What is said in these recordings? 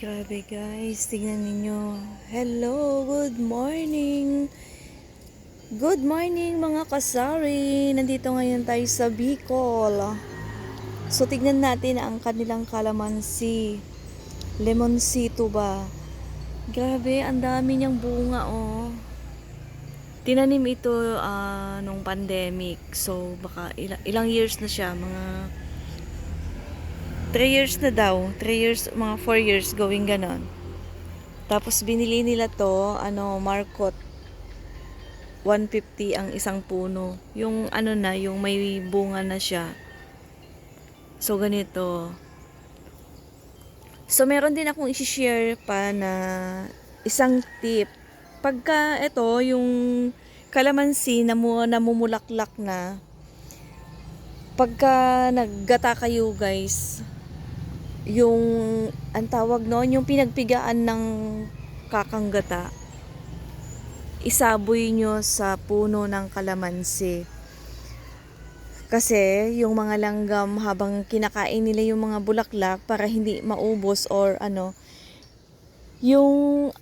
Grabe guys, tingnan ninyo. Hello, good morning. Good morning mga kasari. Nandito ngayon tayo sa Bicol. So tignan natin ang kanilang kalamansi. Lemoncito ba? Grabe, ang dami niyang bunga oh. Tinanim ito ah, nung pandemic. So baka ilang, ilang years na siya, mga 3 years na daw. 3 years, mga 4 years going ganon. Tapos binili nila to, ano, Marcot. 150 ang isang puno. Yung ano na, yung may bunga na siya. So ganito. So meron din akong i-share pa na isang tip. Pagka ito, yung kalamansi na mu- namumulaklak na, pagka naggata kayo guys, yung ang tawag noon, yung pinagpigaan ng kakanggata, isaboy nyo sa puno ng kalamansi. Kasi yung mga langgam habang kinakain nila yung mga bulaklak para hindi maubos or ano, yung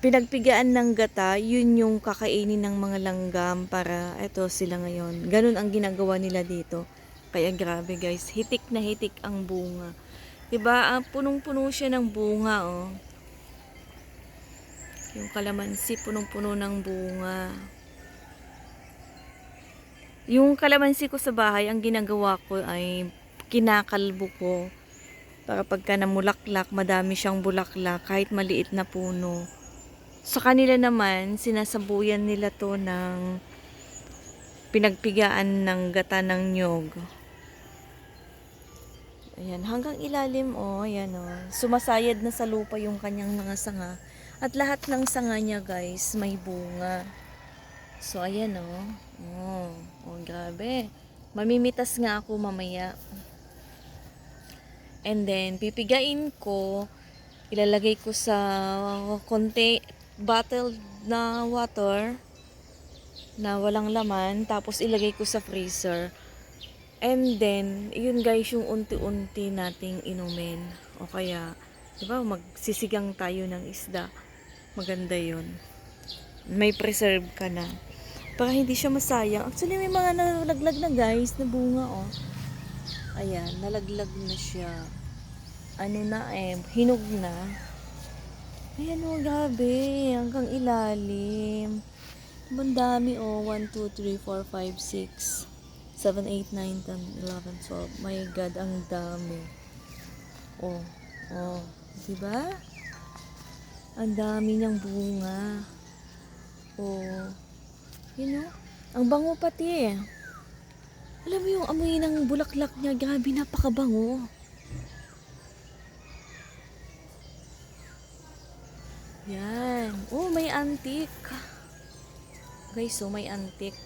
pinagpigaan ng gata, yun yung kakainin ng mga langgam para eto sila ngayon. Ganun ang ginagawa nila dito. Kaya grabe guys, hitik na hitik ang bunga. 'Di ba? Ah, punong-puno siya ng bunga, oh. Yung kalamansi punong-puno ng bunga. Yung kalamansi ko sa bahay, ang ginagawa ko ay kinakalbo ko. Para pagka namulaklak, madami siyang bulaklak kahit maliit na puno. Sa kanila naman, sinasabuyan nila to ng pinagpigaan ng gata ng nyog. Ayan, hanggang ilalim, oh, ayan, oh. Sumasayad na sa lupa yung kanyang mga sanga. At lahat ng sanga niya, guys, may bunga. So, ayan, oh. Oh, oh grabe. Mamimitas nga ako mamaya. And then, pipigain ko, ilalagay ko sa konti, bottle na water na walang laman, tapos ilagay ko sa freezer. And then, yun guys, yung unti-unti nating inumin. O kaya, di ba, magsisigang tayo ng isda. Maganda yun. May preserve ka na. Para hindi siya masayang. Actually, may mga nalaglag na guys, na bunga, oh. Ayan, nalaglag na siya. Ano na eh, hinog na. Ayan, oh, grabe. Hanggang ilalim. Ang dami, oh. 1, 2, 3, 4, 5, 6. 7, 8, 9, 10, 11, 12. My God, ang dami. Oh, oh. Diba? Ang dami niyang bunga. Oh. You know? Ang bango pati eh. Alam mo yung amoy ng bulaklak niya, grabe napakabango. Yan. Oh, may antik. Guys, oh, may antik.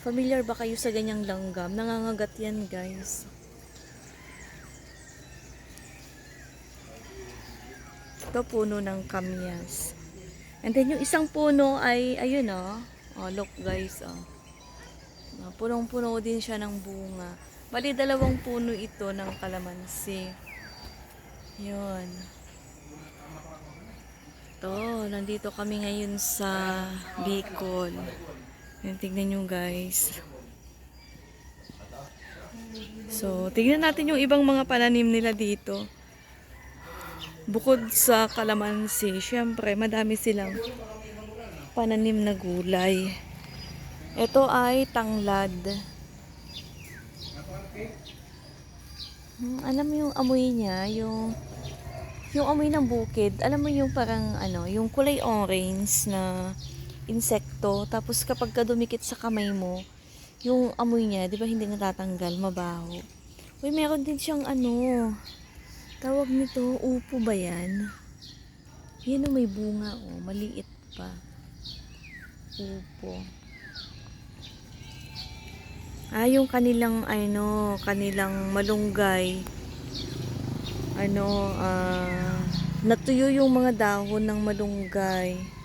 Familiar ba kayo sa ganyang langgam? Nangangagat yan, guys. Ito puno ng kamyas. And then yung isang puno ay, ayun oh. Oh, look guys, oh. Ah, Punong-puno din siya ng bunga. Bali, dalawang puno ito ng kalamansi. Yun. To, nandito kami ngayon sa Bicol. Yan, tignan nyo guys. So, tignan natin yung ibang mga pananim nila dito. Bukod sa kalamansi, syempre, madami silang pananim na gulay. Ito ay tanglad. Hmm, alam mo yung amoy niya, yung yung amoy ng bukid, alam mo yung parang ano, yung kulay orange na insekto, tapos kapag ka dumikit sa kamay mo, yung amoy niya, di ba hindi natatanggal, mabaho. Uy, meron din siyang ano, tawag nito, upo ba yan? Yan o may bunga o, maliit pa. Upo. Ah, yung kanilang, ano, kanilang malunggay, ano, ah, natuyo yung mga dahon ng malunggay.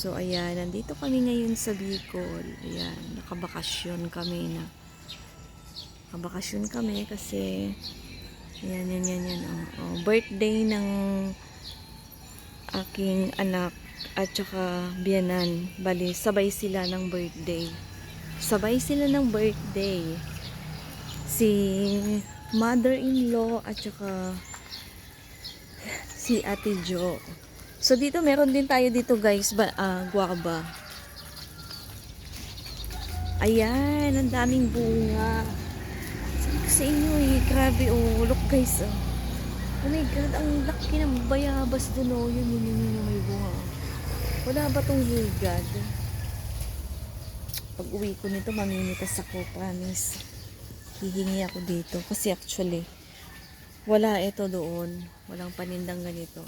So, ayan, nandito kami ngayon sa Bicol. Ayan, nakabakasyon kami na. Kabakasyon kami kasi yan, yan, yan, yan. Oh, oh. Birthday ng aking anak at saka biyanan. Bali, sabay sila ng birthday. Sabay sila ng birthday. Si mother-in-law at saka si Ate Jo. So dito meron din tayo dito guys, ba, ah, guava. Ayan, ang daming bunga. Sabi sa inyo eh, grabe oh, look guys oh. Oh my god, ang laki ng bayabas dun oh, yun yun yun yun yung may bunga. oh. Wala ba tong higad? Pag uwi ko nito, mamimitas ako, promise. Hihingi ako dito. Kasi actually, wala ito doon. Walang panindang ganito.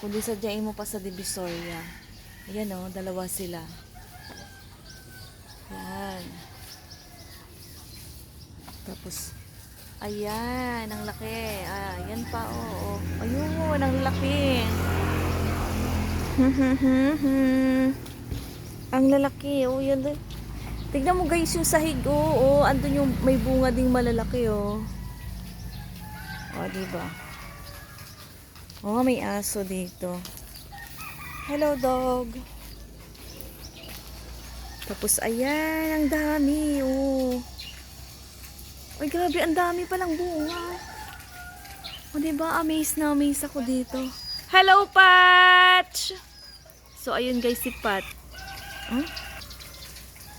Kundi sadyain mo pa sa Divisoria. Ayan oh, dalawa sila. Yan. Tapos, ayan, ang laki. Ah, yan pa, oo. Oh, Ayun, ang laki. ang lalaki, oh, yan. din. Tignan mo guys yung sahig, oh, oh. Andun yung may bunga ding malalaki, oh. Oh, diba? Oh, may aso dito. Hello, dog. Tapos, ayan, ang dami, oh. Ay, grabe, ang dami palang bunga. O, diba, amaze na amaze ako dito. Hello, Patch! So, ayun guys, si Pat. Huh?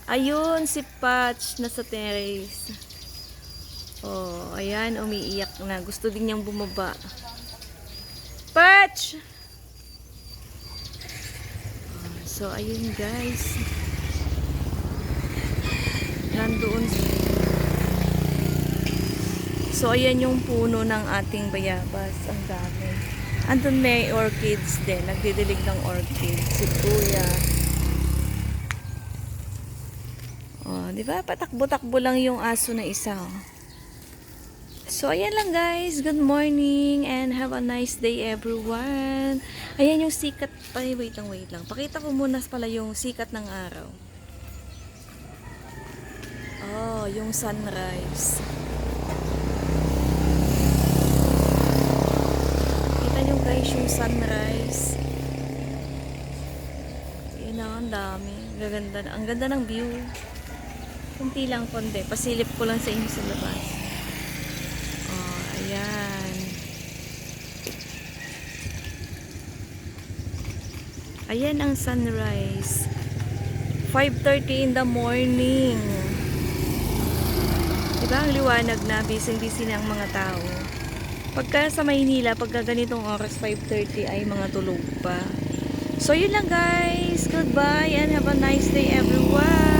Ayun, si Patch, nasa terrace. Oh, ayan, umiiyak na. Gusto din niyang bumaba. Patch! Ah, So, ayun guys. Nandoon. So, ayan yung puno ng ating bayabas. Ang dami. Andun may orchids din. Nagdidilig ng orchids. Si Kuya. Oh, di ba? Patakbo-takbo lang yung aso na isa. oh. So, ayan lang guys. Good morning and have a nice day everyone. Ayan yung sikat. Ay, wait lang, wait lang. Pakita ko muna pala yung sikat ng araw. Oh, yung sunrise. Kita nyo guys yung sunrise. Na, ang dami. Gaganda, ang ganda ng view. Kunti lang konti. Pasilip ko lang sa inyo sa labas. Ayan. Ayan ang sunrise. 5.30 in the morning. Diba ang liwanag na, na ang mga tao. Pagka sa Maynila, pagka ganitong oras 5.30 ay mga tulog pa. So yun lang guys. Goodbye and have a nice day everyone.